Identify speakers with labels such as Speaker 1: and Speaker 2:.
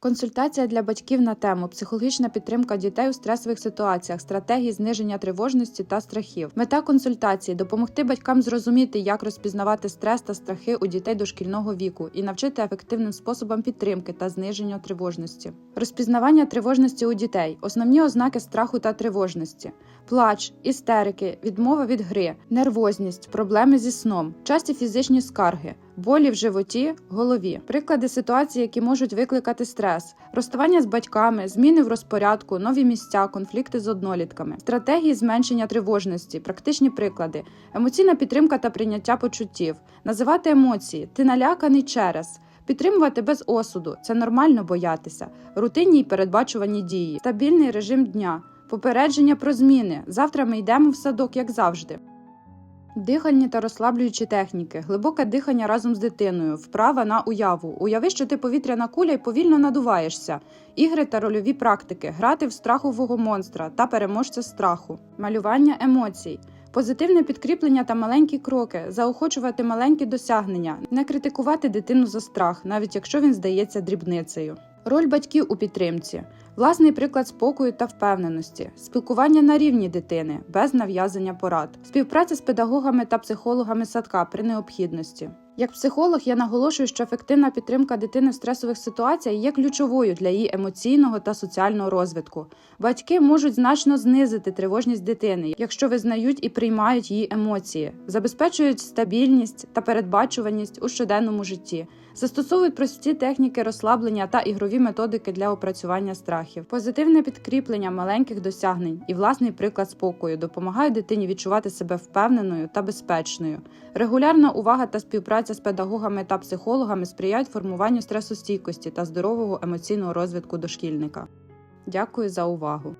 Speaker 1: Консультація для батьків на тему психологічна підтримка дітей у стресових ситуаціях, стратегії зниження тривожності та страхів. Мета консультації допомогти батькам зрозуміти, як розпізнавати стрес та страхи у дітей дошкільного віку і навчити ефективним способам підтримки та зниження тривожності. Розпізнавання тривожності у дітей, основні ознаки страху та тривожності. Плач, істерики, відмова від гри, нервозність, проблеми зі сном, часті фізичні скарги, болі в животі, голові, приклади ситуацій, які можуть викликати стрес, розставання з батьками, зміни в розпорядку, нові місця, конфлікти з однолітками, стратегії зменшення тривожності, практичні приклади, емоційна підтримка та прийняття почуттів, називати емоції, ти наляканий через. Підтримувати без осуду це нормально боятися, рутинні й передбачувані дії, стабільний режим дня, попередження про зміни. Завтра ми йдемо в садок, як завжди. Дихальні та розслаблюючі техніки, глибоке дихання разом з дитиною, вправа на уяву. Уяви, що ти повітряна куля і повільно надуваєшся. Ігри та рольові практики, грати в страхового монстра та переможця страху, малювання емоцій. Позитивне підкріплення та маленькі кроки, заохочувати маленькі досягнення, не критикувати дитину за страх, навіть якщо він здається дрібницею. Роль батьків у підтримці, власний приклад спокою та впевненості, спілкування на рівні дитини, без нав'язання порад, співпраця з педагогами та психологами садка при необхідності. Як психолог я наголошую, що ефективна підтримка дитини в стресових ситуаціях є ключовою для її емоційного та соціального розвитку. Батьки можуть значно знизити тривожність дитини, якщо визнають і приймають її емоції, забезпечують стабільність та передбачуваність у щоденному житті, застосовують прості техніки розслаблення та ігрові методики для опрацювання страхів, позитивне підкріплення маленьких досягнень і власний приклад спокою допомагають дитині відчувати себе впевненою та безпечною. Регулярна увага та співпраця з педагогами та психологами сприяють формуванню стресостійкості та здорового емоційного розвитку дошкільника. Дякую за увагу!